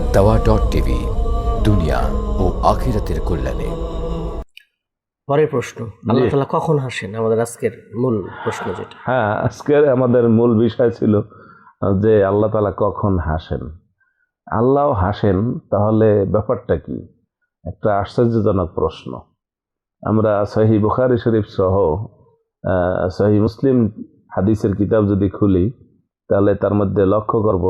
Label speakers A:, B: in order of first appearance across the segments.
A: আর দাওয়া dot TV দুনিয়া ও আখিরাতের কল্যাণে।
B: পরের প্রশ্ন আল্লাহ তালা কখন হাসেন? আমাদের আজকের মূল প্রশ্ন যেটা।
C: হ্যাঁ আজকের আমাদের মূল বিষয় ছিল যে আল্লাহ তালা কখন হাসেন। আল্লাহ হাসেন তাহলে ব্যাপারটা কি? একটা আশ্চর্যজনক প্রশ্ন। আমরা সহি বুখারি শরীফ সহ আহ, সহি মুসলিম হাদিসের কিতাব যদি খুলি তাহলে তার মধ্যে লক্ষ্য করব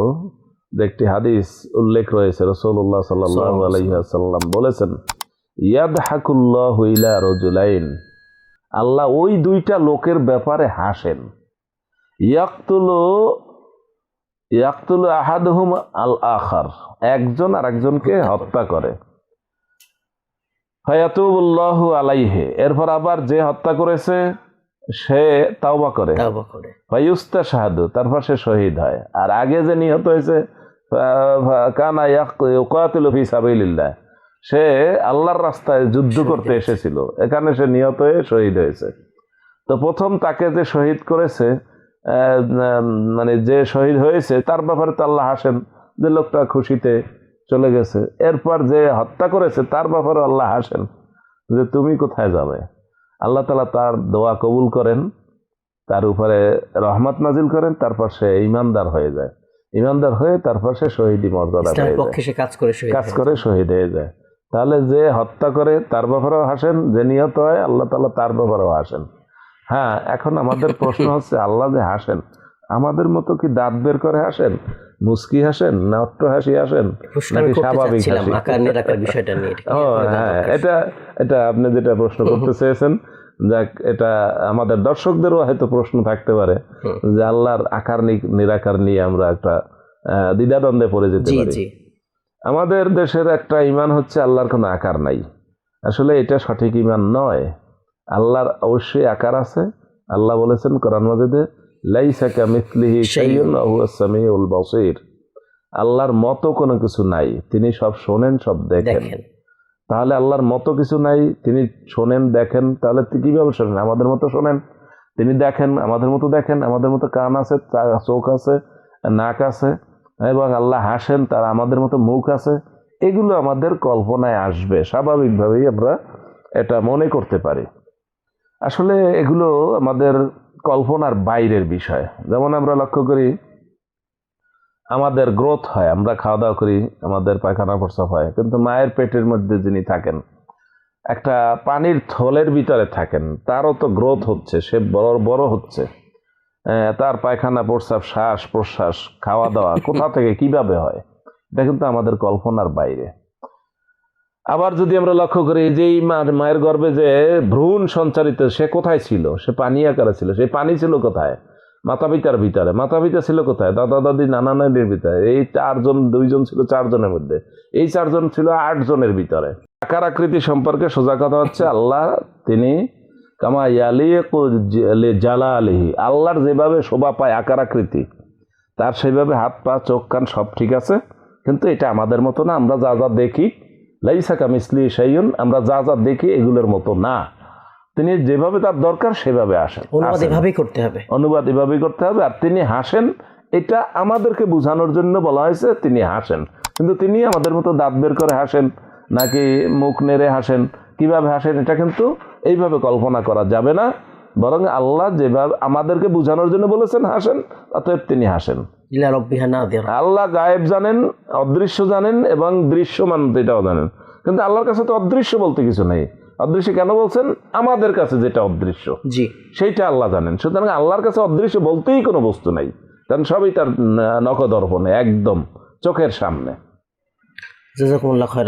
C: একটি হাদিস উল্লেখ রয়েছে রসৌল্লাহ সাল্লাহ আলহিহাসাল্লাম বলেছেন ইয়াদ হাকুল্লাহ ইলা রজুলাইন আল্লাহ ওই দুইটা লোকের ব্যাপারে হাসেন। ইয়াকতুলু ইয়াকতুলু আহাদহুম আল আখার একজন আর একজনকে হত্যা করে। ফায়াতুবুল্লাহু আলাইহে এরপর আবার যে হত্যা করেছে সে তাওবা করে।
B: তাওবা করে।
C: ফাইউস্তা শাহাদু তারপর সে শহীদ হয়। আর আগে যে নিহত হয়েছে কানা ইয়াকাতিলু ফি সাবিলিল্লাহ। সে আল্লাহর রাস্তায় যুদ্ধ করতে এসেছিল। এখানে সে নিহত হয়ে শহীদ হয়েছে। তো প্রথম তাকে যে শহীদ করেছে মানে যে শহীদ হয়েছে তার ব্যাপারে তো আল্লাহ হাসেন যে লোকটা খুশিতে চলে গেছে। এরপর যে হত্যা করেছে তার ব্যাপারে আল্লাহ হাসেন যে তুমি কোথায় যাবে? আল্লাহ তালা তার দোয়া কবুল করেন তার উপরে রহমত নাজিল করেন তারপর সে ইমানদার হয়ে যায়। ইমানদার হয়ে তারপর সে শহীদি মর্যাদা পেয়ে
B: পক্ষে সে কাজ করে শহীদ
C: কাজ করে শহীদ হয়ে যায়। তাহলে যে হত্যা করে তার ব্যাপারেও হাসেন যে নিহত হয় আল্লাহ তালা তার ব্যাপারেও হাসেন। হ্যাঁ এখন আমাদের প্রশ্ন হচ্ছে আল্লাহ যে হাসেন আমাদের মতো কি দাঁত বের করে হাসেন মুস্কি হাসেন না অট্ট হাসি হাসেন নাকি স্বাভাবিক হাসি? হ্যাঁ এটা এটা আপনি যেটা প্রশ্ন করতে চেয়েছেন যাক এটা আমাদের দর্শকদেরও হয়তো প্রশ্ন থাকতে পারে যে আল্লাহর আকার নিরাকার নিয়ে আমরা একটা দ্বিধাদ্বন্দ্বে পড়ে যেতে পারি। আমাদের দেশের একটা ইমান হচ্ছে আল্লাহর কোনো আকার নাই। আসলে এটা সঠিক ইমান নয়। আল্লাহর অবশ্যই আকার আছে। আল্লাহ বলেছেন কোরআন মাজিদে লাইসাকা মিথলিহি শাইউন ওয়া সামিউল বাসীর। আল্লাহর মতো কোনো কিছু নাই। তিনি সব শোনেন সব দেখেন। তাহলে আল্লাহর মতো কিছু নাই, তিনি শোনেন, দেখেন, তাহলে কীভাবে শোনেন? আমাদের মতো শোনেন। তিনি দেখেন, আমাদের মতো দেখেন, আমাদের মতো কান আছে চোখ আছে, নাক আছে, এবং আল্লাহ হাসেন, তার আমাদের মতো মুখ আছে। এগুলো আমাদের কল্পনায় আসবে, স্বাভাবিকভাবেই আমরা এটা মনে করতে পারি। আসলে এগুলো আমাদের কল্পনার বাইরের বিষয়। যেমন আমরা লক্ষ্য করি আমাদের গ্রোথ হয় আমরা খাওয়া দাওয়া করি আমাদের পায়খানা প্রস্রাব হয়। কিন্তু মায়ের পেটের মধ্যে যিনি থাকেন একটা পানির থলের ভিতরে থাকেন তারও তো গ্রোথ হচ্ছে সে বড় বড় হচ্ছে। তার পায়খানা প্রস্রাব শ্বাস প্রশ্বাস খাওয়া দাওয়া কোথা থেকে কীভাবে হয় এটা কিন্তু আমাদের কল্পনার বাইরে। আবার যদি আমরা লক্ষ্য করি যে এই মায়ের গর্ভে যে ভ্রূণ সঞ্চারিত সে কোথায় ছিল? সে পানি আকারে ছিল। সেই পানি ছিল কোথায়? মাতা পিতার ভিতরে। মাতা পিতা ছিল কোথায়? দাদা, দাদি, নানা নানির ভিতরে। এই চারজন, দুইজন ছিল চারজনের মধ্যে। এই চারজন ছিল আট জনের ভিতরে। আকার আকৃতি সম্পর্কে সোজা কথা হচ্ছে, আল্লাহ তিনি কামা ইয়ালিয়াকু জ- জালা আলিহি আল্লাহর যেভাবে শোভা পায় আকার আকৃতি, তার সেইভাবে হাত, পা, চোখ, কান সব ঠিক আছে। কিন্তু এটা আমাদের মতো না, আমরা যা যা দেখি লাইসাকা মিসলি সাইয়ুন আমরা যা যা দেখি এগুলোর মতো না। তিনি যেভাবে তার দরকার সেভাবে আসেন
B: অনুবাদ এভাবেই করতে হবে।
C: অনুবাদ এভাবেই করতে হবে আর তিনি হাসেন। এটা আমাদেরকে বোঝানোর জন্য বলা হয়েছে তিনি হাসেন। কিন্তু তিনি আমাদের মতো দাঁত বের করে হাসেন নাকি মুখ নেড়ে হাসেন কীভাবে হাসেন এটা কিন্তু এইভাবে কল্পনা করা যাবে না। বরং আল্লাহ যেভাবে আমাদেরকে বোঝানোর জন্য বলেছেন হাসেন অতএব তিনি হাসেন। আল্লাহ গায়েব জানেন অদৃশ্য জানেন এবং দৃশ্যমান এটাও জানেন। কিন্তু আল্লাহর কাছে তো অদৃশ্য বলতে কিছু নেই। অদৃশ্য কেন বলছেন? আমাদের কাছে যেটা অদৃশ্য।
B: জি।
C: সেইটা আল্লাহ জানেন। সুতরাং আল্লাহর কাছে অদৃশ্য বলতেই কোনো বস্তু নাই। কারণ সবই তার নখদর্পণে একদম চোখের সামনে।